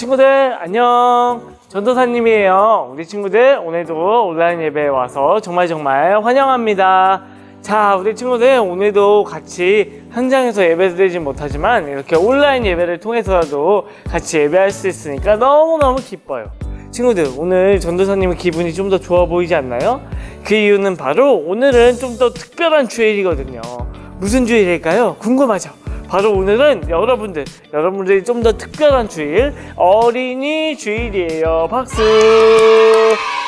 친구들 안녕 전도사님이에요 우리 친구들 오늘도 온라인 예배에 와서 정말 정말 환영합니다 자 우리 친구들 오늘도 같이 현장에서 예배 드리지 못하지만 이렇게 온라인 예배를 통해서라도 같이 예배할 수 있으니까 너무너무 기뻐요 친구들 오늘 전도사님의 기분이 좀 더 좋아 보이지 않나요? 그 이유는 바로 오늘은 좀 더 특별한 주일이거든요 무슨 주일일까요? 궁금하죠? 바로 오늘은 여러분들, 여러분들이 좀 더 특별한 주일, 어린이 주일이에요. 박수!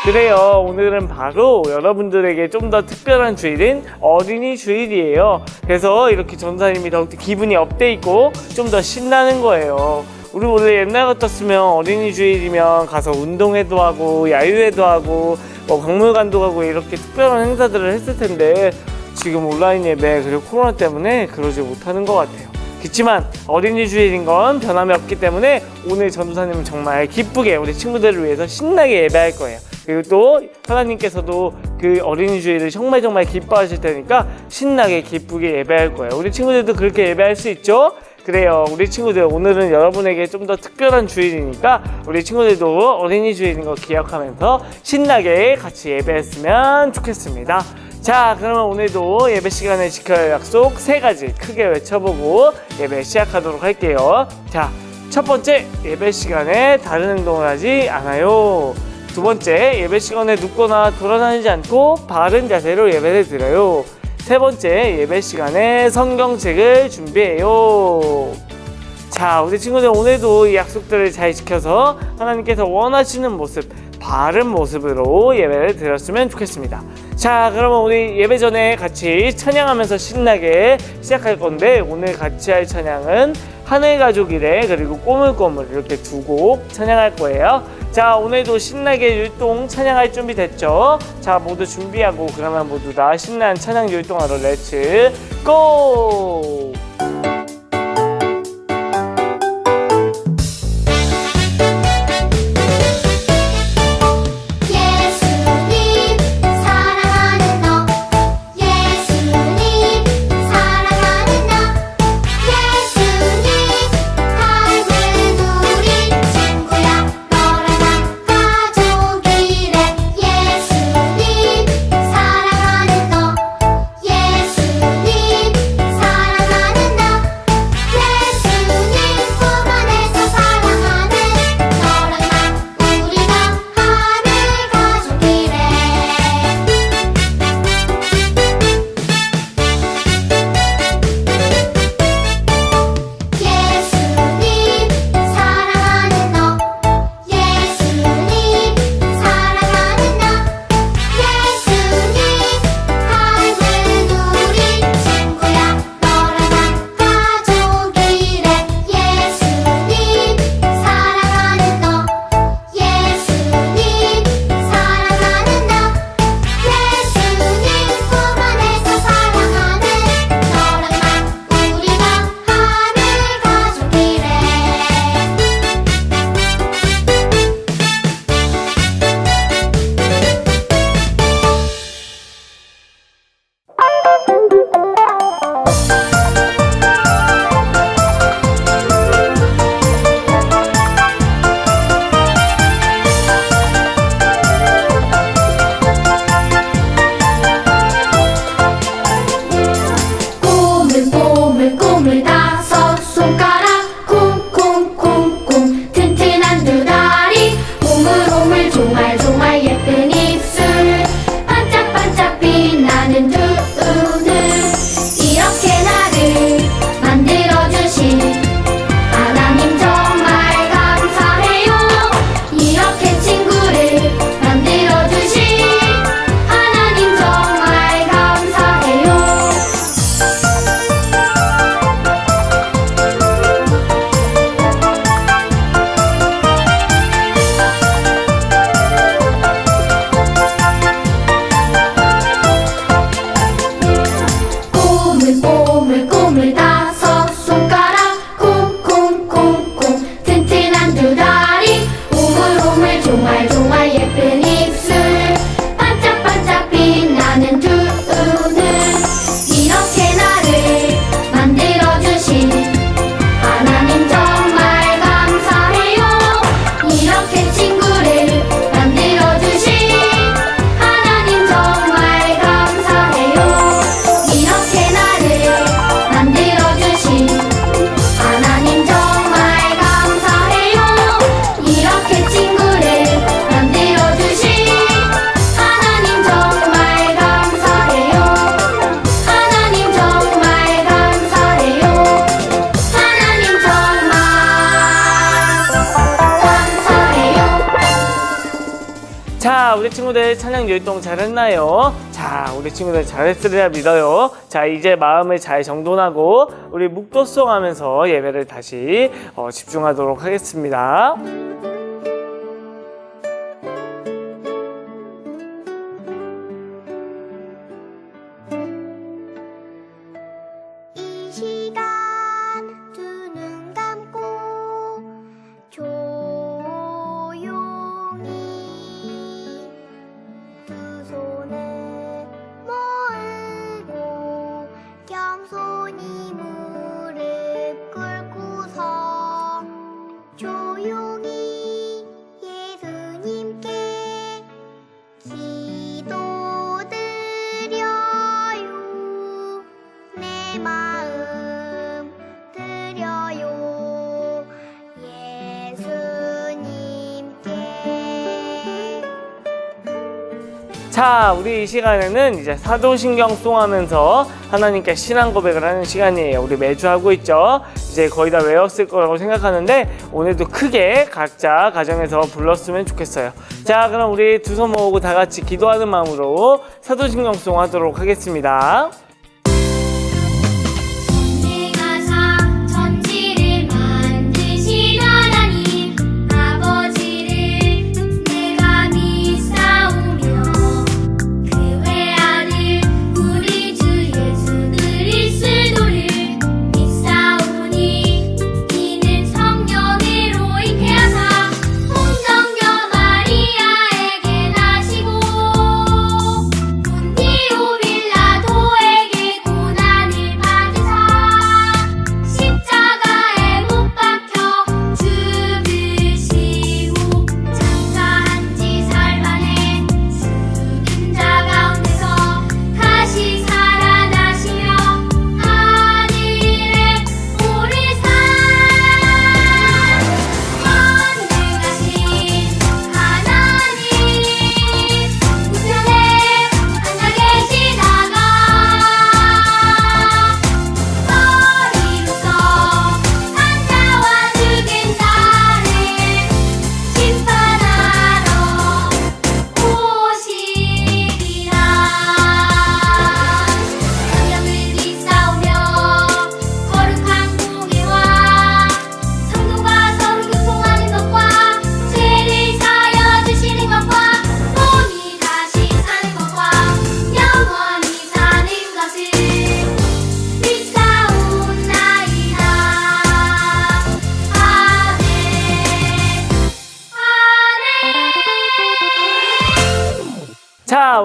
그래요. 오늘은 바로 여러분들에게 좀 더 특별한 주일인 어린이 주일이에요. 그래서 이렇게 전사님이 더욱더 기분이 업돼 있고 좀 더 신나는 거예요. 우리 원래 옛날 같았으면 어린이 주일이면 가서 운동회도 하고 야유회도 하고 뭐 박물관도 가고 이렇게 특별한 행사들을 했을 텐데 지금 온라인 예배 그리고 코로나 때문에 그러지 못하는 것 같아요. 그렇지만 어린이 주일인 건 변함이 없기 때문에 오늘 전도사님은 정말 기쁘게 우리 친구들을 위해서 신나게 예배할 거예요. 그리고 또 하나님께서도 그 어린이 주일을 정말 정말 기뻐하실 테니까 신나게 기쁘게 예배할 거예요. 우리 친구들도 그렇게 예배할 수 있죠? 그래요. 우리 친구들 오늘은 여러분에게 좀 더 특별한 주일이니까 우리 친구들도 어린이 주일인 거 기억하면서 신나게 같이 예배했으면 좋겠습니다. 자, 그러면 오늘도 예배 시간에 지켜야 할 약속 세 가지 크게 외쳐보고 예배 시작하도록 할게요. 자, 첫 번째 예배 시간에 다른 행동을 하지 않아요. 두 번째 예배 시간에 눕거나 돌아다니지 않고 바른 자세로 예배를 드려요. 세 번째 예배 시간에 성경책을 준비해요. 자, 우리 친구들 오늘도 이 약속들을 잘 지켜서 하나님께서 원하시는 모습, 바른 모습으로 예배를 드렸으면 좋겠습니다. 자, 그러면 우리 예배 전에 같이 찬양하면서 신나게 시작할 건데 오늘 같이 할 찬양은 하늘 가족이래 그리고 꼬물꼬물 이렇게 두 곡 찬양할 거예요. 자, 오늘도 신나게 율동 찬양할 준비 됐죠? 자, 모두 준비하고 그러면 모두 다 신나는 찬양 율동하러 렛츠 고! 율동 잘했나요? 자, 우리 친구들 잘했으리라 믿어요. 자, 이제 마음을 잘 정돈하고 우리 묵도송 하면서 예배를 다시 어, 집중하도록 하겠습니다. 자, 우리 이 시간에는 이제 사도신경 송 하면서 하나님께 신앙 고백을 하는 시간이에요. 우리 매주 하고 있죠. 이제 거의 다 외웠을 거라고 생각하는데 오늘도 크게 각자 가정에서 불렀으면 좋겠어요. 자, 그럼 우리 두 손 모으고 다 같이 기도하는 마음으로 사도신경 송 하도록 하겠습니다.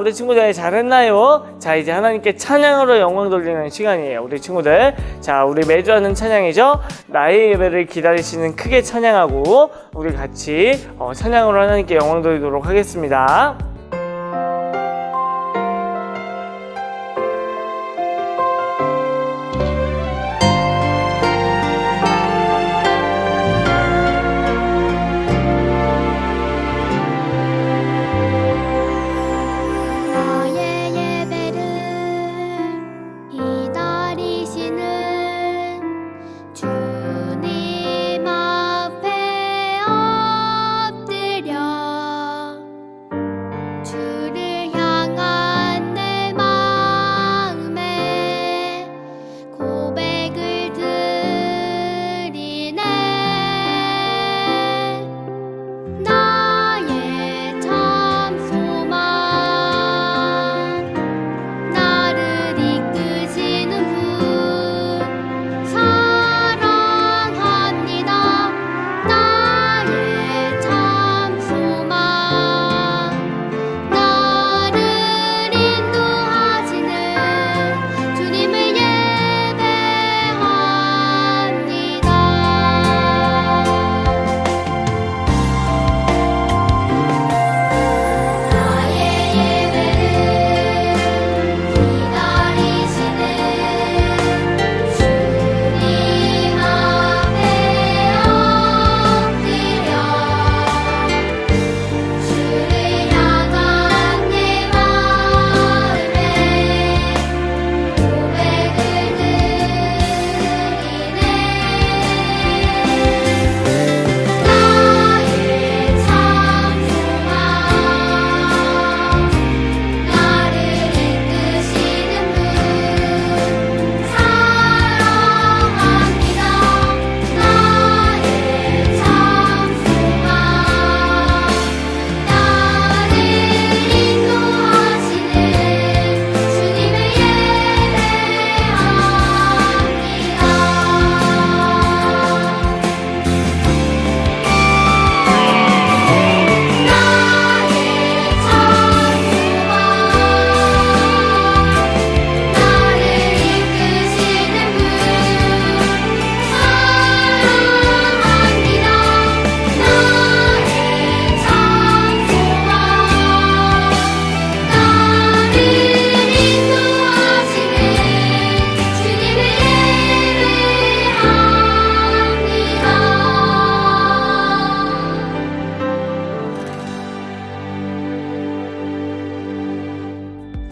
우리 친구들 잘했나요? 자, 이제 하나님께 찬양으로 영광 돌리는 시간이에요. 우리 친구들. 자, 우리 매주 하는 찬양이죠? 나의 예배를 기다리시는 크게 찬양하고 우리 같이 어, 찬양으로 하나님께 영광 돌리도록 하겠습니다.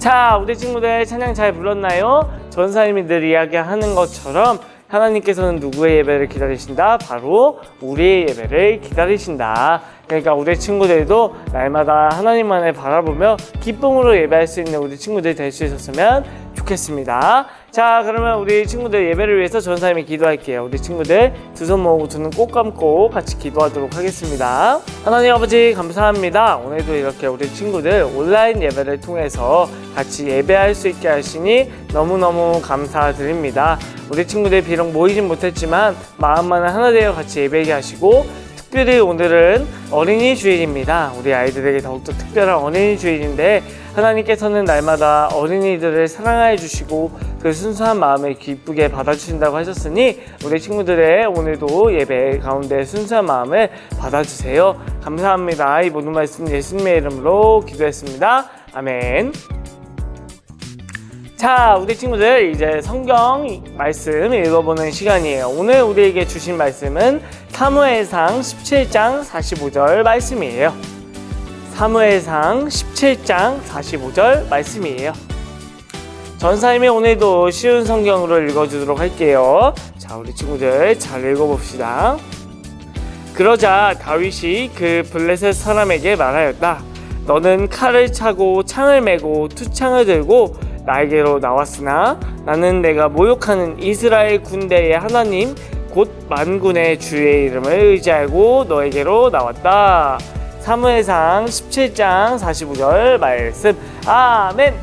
자, 우리 친구들 찬양 잘 불렀나요? 전사님이 늘 이야기하는 것처럼 하나님께서는 누구의 예배를 기다리신다? 바로 우리의 예배를 기다리신다. 그러니까 우리 친구들도 날마다 하나님만을 바라보며 기쁨으로 예배할 수 있는 우리 친구들이 될 수 있었으면 좋겠습니다. 자, 그러면 우리 친구들 예배를 위해서 전사님이 기도할게요. 우리 친구들 두 손 모으고 두 눈 꼭 감고 같이 기도하도록 하겠습니다. 하나님 아버지 감사합니다. 오늘도 이렇게 우리 친구들 온라인 예배를 통해서 같이 예배할 수 있게 하시니 너무너무 감사드립니다. 우리 친구들 비록 모이진 못했지만 마음만은 하나 되어 같이 예배하게 하시고 특별히 오늘은 어린이 주일입니다. 우리 아이들에게 더욱더 특별한 어린이 주일인데 하나님께서는 날마다 어린이들을 사랑해 주시고 그 순수한 마음을 기쁘게 받아주신다고 하셨으니 우리 친구들의 오늘도 예배 가운데 순수한 마음을 받아주세요. 감사합니다. 이 모든 말씀 예수님의 이름으로 기도했습니다. 아멘. 자, 우리 친구들 이제 성경 말씀 읽어보는 시간이에요. 오늘 우리에게 주신 말씀은 사무엘상 17장 45절 말씀이에요. 사무엘상 17장 45절 말씀이에요. 전사님이 오늘도 쉬운 성경으로 읽어주도록 할게요. 자, 우리 친구들 잘 읽어봅시다. 그러자 다윗이 그 블레셋 사람에게 말하였다. 너는 칼을 차고 창을 메고 투창을 들고 나에게로 나왔으나 나는 내가 모욕하는 이스라엘 군대의 하나님 곧 만군의 주의 이름을 의지하고 너에게로 나왔다. 사무엘상 17장 45절 말씀. 아멘.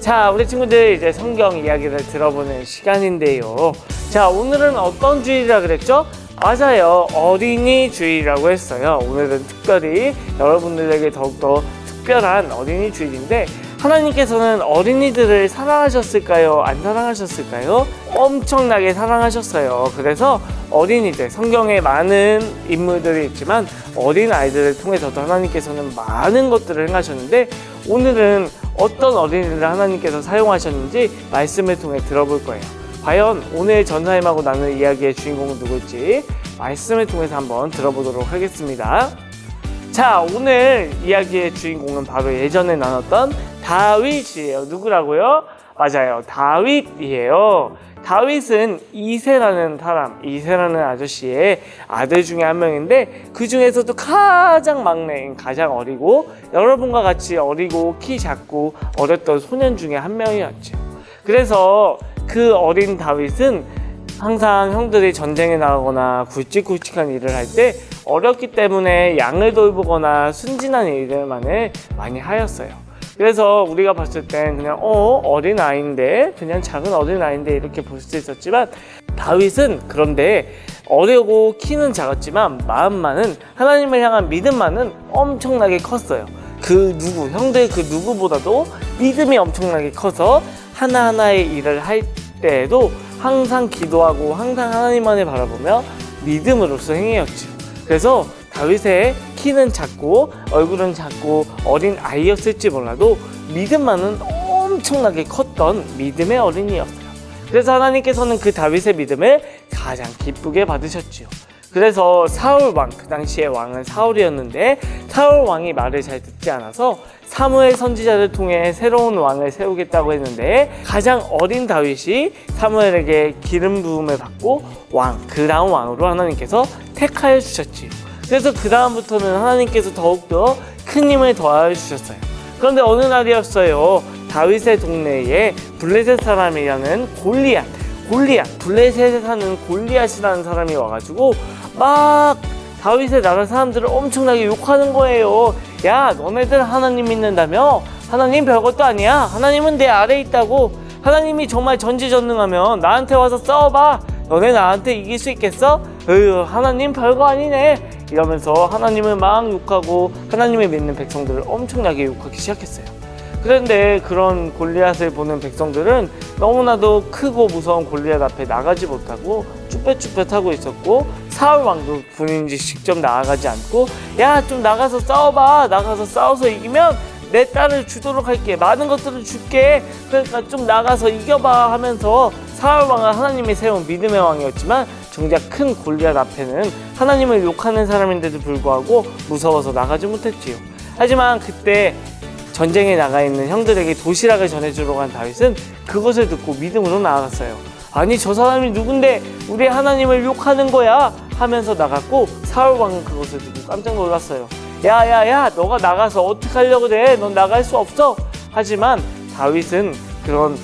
자, 우리 친구들 이제 성경 이야기를 들어보는 시간인데요. 자, 오늘은 어떤 주일이라 그랬죠? 맞아요. 어린이 주일이라고 했어요. 오늘은 특별히 여러분들에게 더욱더 특별한 어린이 주일인데 하나님께서는 어린이들을 사랑하셨을까요? 안 사랑하셨을까요? 엄청나게 사랑하셨어요. 그래서 어린이들, 성경에 많은 인물들이 있지만 어린 아이들을 통해서도 하나님께서는 많은 것들을 행하셨는데 오늘은 어떤 어린이를 하나님께서 사용하셨는지 말씀을 통해 들어볼 거예요. 과연 오늘 전사님하고 나눈 이야기의 주인공은 누굴지 말씀을 통해서 한번 들어보도록 하겠습니다. 자, 오늘 이야기의 주인공은 바로 예전에 나눴던 다윗이에요. 누구라고요? 맞아요. 다윗이에요. 다윗은 이세라는 사람, 이세라는 아저씨의 아들 중에 한 명인데 그 중에서도 가장 막내인 가장 어리고 여러분과 같이 어리고 키 작고 어렸던 소년 중에 한 명이었죠. 그래서 그 어린 다윗은 항상 형들이 전쟁에 나가거나 굵직굵직한 일을 할때 어렸기 때문에 양을 돌보거나 순진한 일들만을 많이 하였어요. 그래서 우리가 봤을 땐 그냥 어 어린 아이인데 그냥 작은 어린 아이인데 이렇게 볼 수 있었지만 다윗은 그런데 어리고 키는 작았지만 마음만은 하나님을 향한 믿음만은 엄청나게 컸어요. 그 누구 형들 그 누구보다도 믿음이 엄청나게 커서 하나하나의 일을 할 때에도 항상 기도하고 항상 하나님만을 바라보며 믿음으로써 행해였죠. 그래서 다윗의 키는 작고 얼굴은 작고 어린 아이였을지 몰라도 믿음만은 엄청나게 컸던 믿음의 어린이였어요. 그래서 하나님께서는 그 다윗의 믿음을 가장 기쁘게 받으셨지요. 그래서 사울 왕, 그 당시의 왕은 사울이었는데 사울 왕이 말을 잘 듣지 않아서 사무엘 선지자를 통해 새로운 왕을 세우겠다고 했는데 가장 어린 다윗이 사무엘에게 기름 부음을 받고 왕, 그 다음 왕으로 하나님께서 택하여 주셨지요. 그래서 그 다음부터는 하나님께서 더욱더 큰 힘을 더하여 주셨어요. 그런데 어느 날이었어요. 다윗의 동네에 블레셋 사람이라는 골리앗, 골리앗, 블레셋에 사는 골리앗이라는 사람이 와가지고 막 다윗의 나라 사람들을 엄청나게 욕하는 거예요. 야, 너네들 하나님 믿는다며? 하나님 별것도 아니야. 하나님은 내 아래에 있다고. 하나님이 정말 전지전능하면 나한테 와서 싸워봐. 너네 나한테 이길 수 있겠어? 으, 하나님 별거 아니네. 이러면서 하나님을 막 욕하고 하나님을 믿는 백성들을 엄청나게 욕하기 시작했어요. 그런데 그런 골리앗을 보는 백성들은 너무나도 크고 무서운 골리앗 앞에 나가지 못하고 쭈뼛쭈뼛하고 있었고 사울 왕도 본인이 직접 나아가지 않고 야 좀 나가서 싸워봐. 나가서 싸워서 이기면 내 딸을 주도록 할게. 많은 것들을 줄게. 그러니까 좀 나가서 이겨봐 하면서 사울 왕은 하나님이 세운 믿음의 왕이었지만 정작 큰 골리앗 앞에는 하나님을 욕하는 사람인데도 불구하고 무서워서 나가지 못했지요. 하지만 그때 전쟁에 나가 있는 형들에게 도시락을 전해주러 간 다윗은 그것을 듣고 믿음으로 나아갔어요. 아니 저 사람이 누군데 우리 하나님을 욕하는 거야 하면서 나갔고 사울 왕은 그것을 듣고 깜짝 놀랐어요. 야야야 너가 나가서 어떻게 하려고 그래? 넌 나갈 수 없어. 하지만 다윗은 그런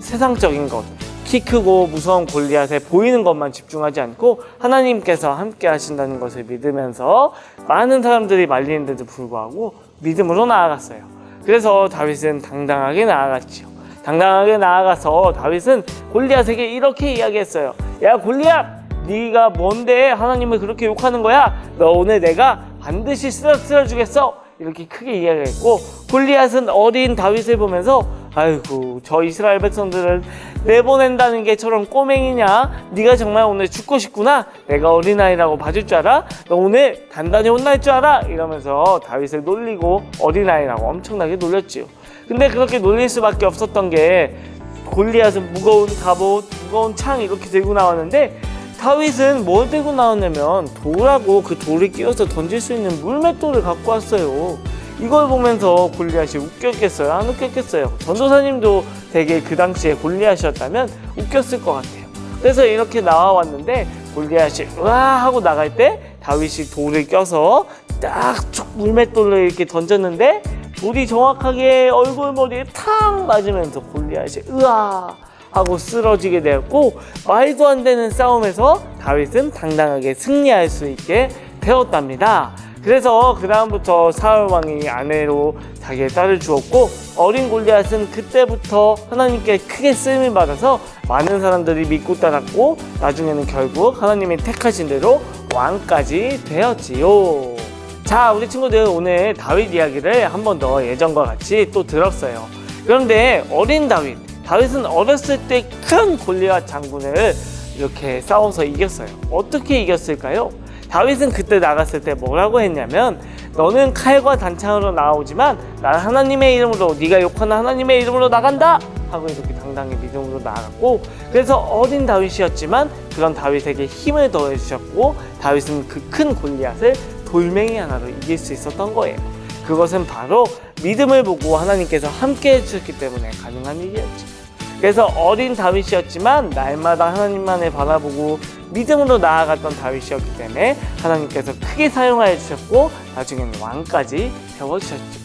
세상적인 것, 키 크고 무서운 골리앗에 보이는 것만 집중하지 않고 하나님께서 함께 하신다는 것을 믿으면서 많은 사람들이 말리는데도 불구하고 믿음으로 나아갔어요. 그래서 다윗은 당당하게 나아갔지요. 당당하게 나아가서 다윗은 골리앗에게 이렇게 이야기했어요. 야 골리앗, 네가 뭔데 하나님을 그렇게 욕하는 거야? 너 오늘 내가 반드시 쓰러뜨려 주겠어. 이렇게 크게 이야기했고 골리앗은 어린 다윗을 보면서 아이고 저 이스라엘 백성들을 내보낸다는 게처럼 꼬맹이냐 네가 정말 오늘 죽고 싶구나 내가 어린아이라고 봐줄 줄 알아 너 오늘 단단히 혼날 줄 알아 이러면서 다윗을 놀리고 어린아이라고 엄청나게 놀렸지요 근데 그렇게 놀릴 수밖에 없었던 게 골리앗은 무거운 갑옷 무거운 창 이렇게 들고 나왔는데 다윗은 뭘 들고 나왔냐면 돌하고 그 돌을 끼워서 던질 수 있는 물맷돌을 갖고 왔어요. 이걸 보면서 골리앗이 웃겼겠어요? 안 웃겼겠어요? 전도사님도 되게 그 당시에 골리앗이었다면 웃겼을 것 같아요. 그래서 이렇게 나와왔는데 골리앗이 으아 하고 나갈 때 다윗이 돌을 껴서 딱 쭉 물맷돌을 이렇게 던졌는데 돌이 정확하게 얼굴 머리에 탁 맞으면서 골리앗이 으아 하고 쓰러지게 되었고 말도 안 되는 싸움에서 다윗은 당당하게 승리할 수 있게 되었답니다. 그래서 그 다음부터 사울 왕이 아내로 자기의 딸을 주었고 어린 골리앗은 그때부터 하나님께 크게 쓰임을 받아서 많은 사람들이 믿고 따랐고 나중에는 결국 하나님이 택하신 대로 왕까지 되었지요. 자, 우리 친구들 오늘 다윗 이야기를 한 번 더 예전과 같이 또 들었어요. 그런데 어린 다윗, 다윗은 어렸을 때 큰 골리앗 장군을 이렇게 싸워서 이겼어요. 어떻게 이겼을까요? 다윗은 그때 나갔을 때 뭐라고 했냐면 너는 칼과 단창으로 나오지만 나는 하나님의 이름으로 네가 욕하는 하나님의 이름으로 나간다 하고 이렇게 당당히 믿음으로 나아갔고 그래서 어린 다윗이었지만 그런 다윗에게 힘을 더해 주셨고 다윗은 그 큰 골리앗을 돌멩이 하나로 이길 수 있었던 거예요. 그것은 바로 믿음을 보고 하나님께서 함께 해주셨기 때문에 가능한 일이었죠. 그래서 어린 다윗이었지만 날마다 하나님만을 바라보고 믿음으로 나아갔던 다윗이었기 때문에 하나님께서 크게 사용하여 주셨고 나중에는 왕까지 세워주셨죠.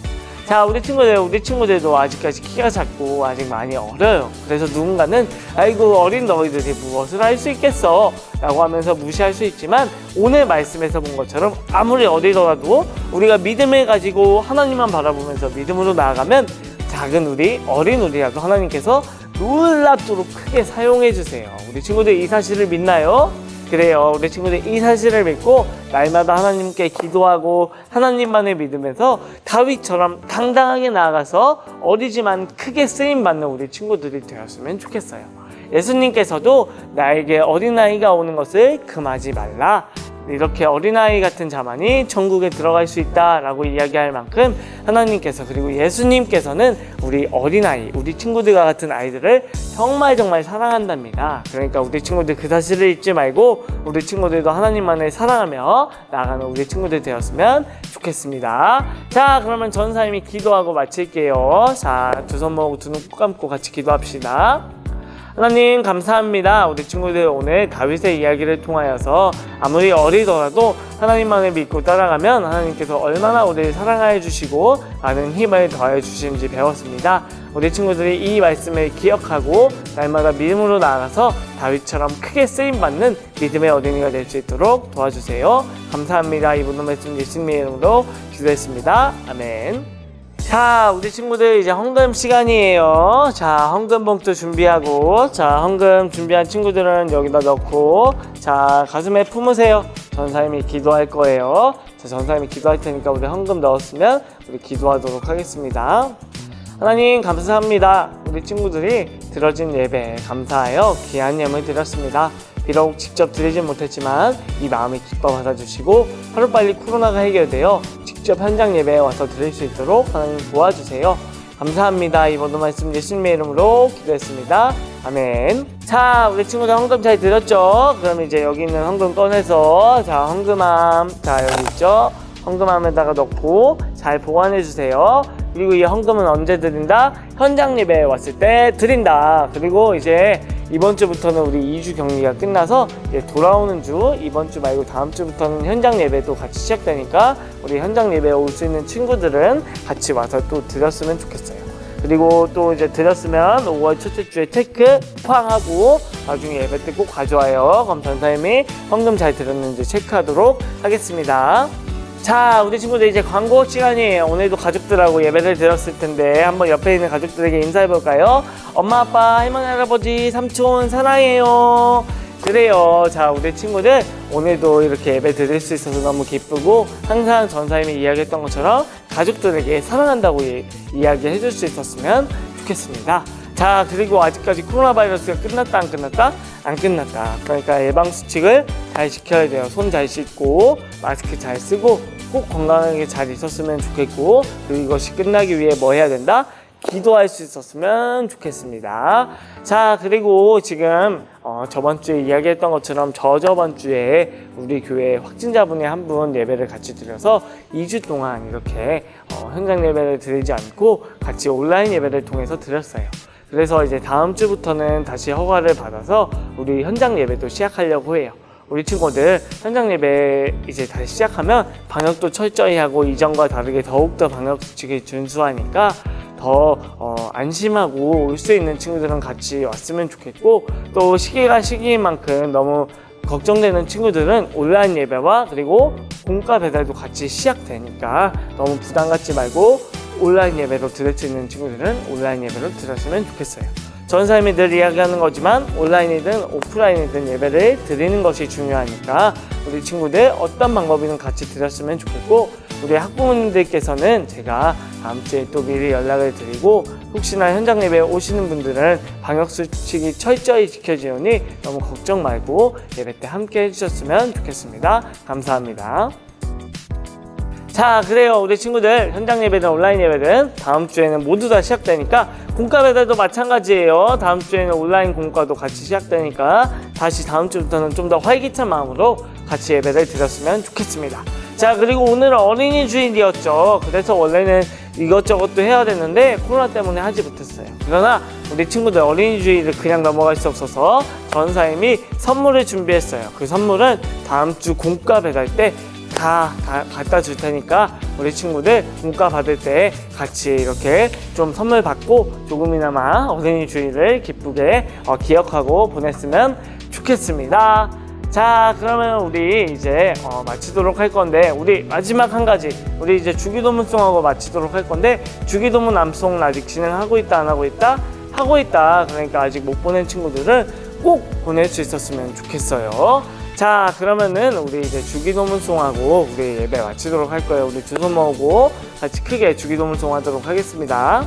자, 우리 친구들, 우리 친구들도 아직까지 키가 작고 아직 많이 어려요. 그래서 누군가는 아이고 어린 너희들이 무엇을 할 수 있겠어 라고 하면서 무시할 수 있지만 오늘 말씀에서 본 것처럼 아무리 어리더라도 우리가 믿음을 가지고 하나님만 바라보면서 믿음으로 나아가면 작은 우리, 어린 우리라도 하나님께서 놀랍도록 크게 사용해 주세요. 우리 친구들 이 사실을 믿나요? 그래요. 우리 친구들 이 사실을 믿고 날마다 하나님께 기도하고 하나님만을 믿으면서 다윗처럼 당당하게 나아가서 어리지만 크게 쓰임 받는 우리 친구들이 되었으면 좋겠어요. 예수님께서도 나에게 어린아이가 오는 것을 금하지 말라. 이렇게 어린아이 같은 자만이 천국에 들어갈 수 있다라고 이야기할 만큼 하나님께서 그리고 예수님께서는 우리 어린아이, 우리 친구들과 같은 아이들을 정말 정말 사랑한답니다. 그러니까 우리 친구들 그 사실을 잊지 말고 우리 친구들도 하나님만을 사랑하며 나가는 우리 친구들 되었으면 좋겠습니다. 자, 그러면 전사님이 기도하고 마칠게요. 자, 두 손 모으고 두 눈 꼭 감고 같이 기도합시다. 하나님 감사합니다. 우리 친구들 오늘 다윗의 이야기를 통하여서 아무리 어리더라도 하나님만을 믿고 따라가면 하나님께서 얼마나 우리를 사랑하여 주시고 많은 힘을 더해 주시는지 배웠습니다. 우리 친구들이 이 말씀을 기억하고 날마다 믿음으로 나아가서 다윗처럼 크게 쓰임 받는 믿음의 어린이가 될 수 있도록 도와주세요. 감사합니다. 이분의 말씀 예수님의 이름으로 기도했습니다. 아멘. 자, 우리 친구들 이제 헌금 시간이에요. 자, 헌금 봉투 준비하고, 자, 헌금 준비한 친구들은 여기다 넣고, 자, 가슴에 품으세요. 전사님이 기도할 거예요. 자, 전사님이 기도할 테니까 우리 헌금 넣었으면 우리 기도하도록 하겠습니다. 하나님 감사합니다. 우리 친구들이 들어진 예배에 감사하여 귀한 예물 드렸습니다. 비록 직접 드리진 못했지만 이 마음이 기뻐 받아주시고 하루빨리 코로나가 해결되어 직접 현장 예배에 와서 드릴 수 있도록 하나님 도와주세요. 감사합니다. 이번도 말씀 예수님의 이름으로 기도했습니다. 아멘. 자, 우리 친구들 헌금 잘 드렸죠? 그럼 이제 여기 있는 헌금 꺼내서 자, 헌금함. 자, 여기 있죠? 헌금함에다가 넣고 잘 보관해 주세요. 그리고 이 헌금은 언제 드린다? 현장 예배에 왔을 때 드린다. 그리고 이제 이번 주부터는 우리 2주 격리가 끝나서 이제 돌아오는 주 이번 주 말고 다음 주부터는 현장 예배도 같이 시작되니까 우리 현장 예배에 올 수 있는 친구들은 같이 와서 또 드렸으면 좋겠어요. 그리고 또 이제 드렸으면 5월 첫째 주에 체크 팡 하고 나중에 예배 때 꼭 가져와요. 그럼 전사님이 헌금 잘 드렸는지 체크하도록 하겠습니다. 자, 우리 친구들 이제 광고 시간이에요. 오늘도 가족들하고 예배를 드렸을 텐데 한번 옆에 있는 가족들에게 인사해 볼까요? 엄마, 아빠, 할머니, 할아버지, 삼촌 사랑해요. 그래요. 자, 우리 친구들 오늘도 이렇게 예배 드릴 수 있어서 너무 기쁘고 항상 전사님이 이야기했던 것처럼 가족들에게 사랑한다고 이, 이야기해 줄 수 있었으면 좋겠습니다. 자, 그리고 아직까지 코로나 바이러스가 끝났다 안 끝났다? 안 끝났다. 그러니까 예방 수칙을 잘 지켜야 돼요. 손 잘 씻고 마스크 잘 쓰고 꼭 건강하게 잘 있었으면 좋겠고 그리고 이것이 끝나기 위해 뭐 해야 된다? 기도할 수 있었으면 좋겠습니다. 자, 그리고 지금 어, 저번 주에 이야기했던 것처럼 저저번 주에 우리 교회 확진자분이 한 분 예배를 같이 드려서 2주 동안 이렇게 어, 현장 예배를 드리지 않고 같이 온라인 예배를 통해서 드렸어요. 그래서 이제 다음 주부터는 다시 허가를 받아서 우리 현장 예배도 시작하려고 해요. 우리 친구들 현장 예배 이제 다시 시작하면 방역도 철저히 하고 이전과 다르게 더욱더 방역 수칙에 준수하니까 더 어, 안심하고 올 수 있는 친구들은 같이 왔으면 좋겠고 또 시기가 시기인 만큼 너무 걱정되는 친구들은 온라인 예배와 그리고 공과 배달도 같이 시작되니까 너무 부담 갖지 말고 온라인 예배로 드릴 수 있는 친구들은 온라인 예배로 드렸으면 좋겠어요. 전사님이 늘 이야기하는 거지만 온라인이든 오프라인이든 예배를 드리는 것이 중요하니까 우리 친구들 어떤 방법이든 같이 드렸으면 좋겠고 우리 학부모님들께서는 제가 다음 주에 또 미리 연락을 드리고 혹시나 현장 예배에 오시는 분들은 방역 수칙이 철저히 지켜지오니 너무 걱정 말고 예배 때 함께 해주셨으면 좋겠습니다. 감사합니다. 자 그래요. 우리 친구들 현장 예배든 온라인 예배든 다음 주에는 모두 다 시작되니까 공과 배달도 마찬가지예요. 다음 주에는 온라인 공과도 같이 시작되니까 다시 다음 주부터는 좀 더 활기찬 마음으로 같이 예배를 드렸으면 좋겠습니다. 자 그리고 오늘은 어린이 주일이었죠. 그래서 원래는 이것저것도 해야 됐는데 코로나 때문에 하지 못했어요. 그러나 우리 친구들 어린이 주일을 그냥 넘어갈 수 없어서 전사님이 선물을 준비했어요. 그 선물은 다음 주 공과 배달 때 다, 다 갖다 줄 테니까 우리 친구들 문과 받을 때 같이 이렇게 좀 선물 받고 조금이나마 어린이 주일을 기쁘게 어, 기억하고 보냈으면 좋겠습니다. 자 그러면 우리 이제 어, 마치도록 할 건데 우리 마지막 한 가지 우리 이제 주기도문송하고 마치도록 할 건데 주기도문 암송 아직 진행하고 있다 안 하고 있다 하고 있다 그러니까 아직 못 보낸 친구들은 꼭 보낼 수 있었으면 좋겠어요. 자 그러면은 우리 이제 주기도문송하고 우리 예배 마치도록 할 거예요. 우리 두 손 모으고 같이 크게 주기도문송 하도록 하겠습니다.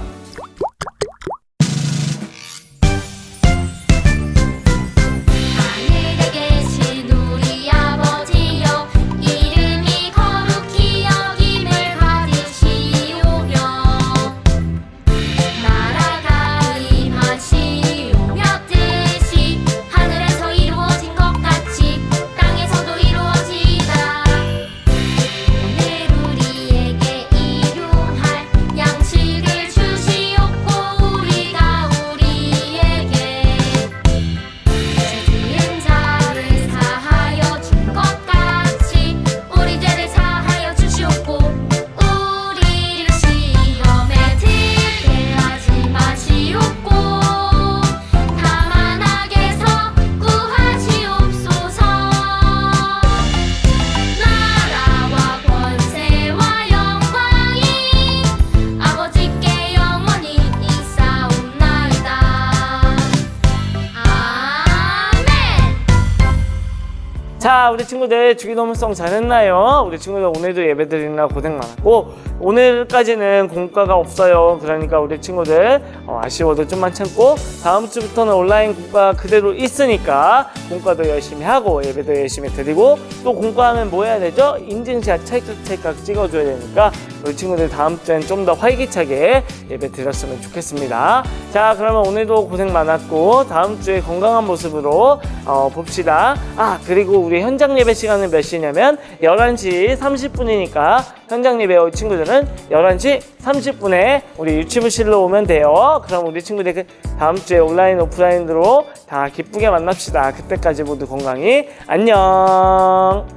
자 우리 친구들 주기도문송 잘했나요? 우리 친구들 오늘도 예배 드리느라 고생 많았고 오늘까지는 공과가 없어요 그러니까 우리 친구들 어, 아쉬워도 좀만 참고 다음 주부터는 온라인 공과 그대로 있으니까 공과도 열심히 하고 예배도 열심히 드리고 또 공과하면 뭐 해야 되죠? 인증샷 찰칵찰칵 찍어줘야 되니까 우리 친구들 다음 주엔 좀 더 활기차게 예배 드렸으면 좋겠습니다. 자, 그러면 오늘도 고생 많았고 다음 주에 건강한 모습으로 어, 봅시다. 아, 그리고 우리 현장 예배 시간은 몇 시냐면 11시 30분이니까 현장 예배 올 친구들은 11시 30분에 우리 유치부실로 오면 돼요. 그럼 우리 친구들 그 다음 주에 온라인 오프라인으로 다 기쁘게 만납시다. 그때까지 모두 건강히 안녕.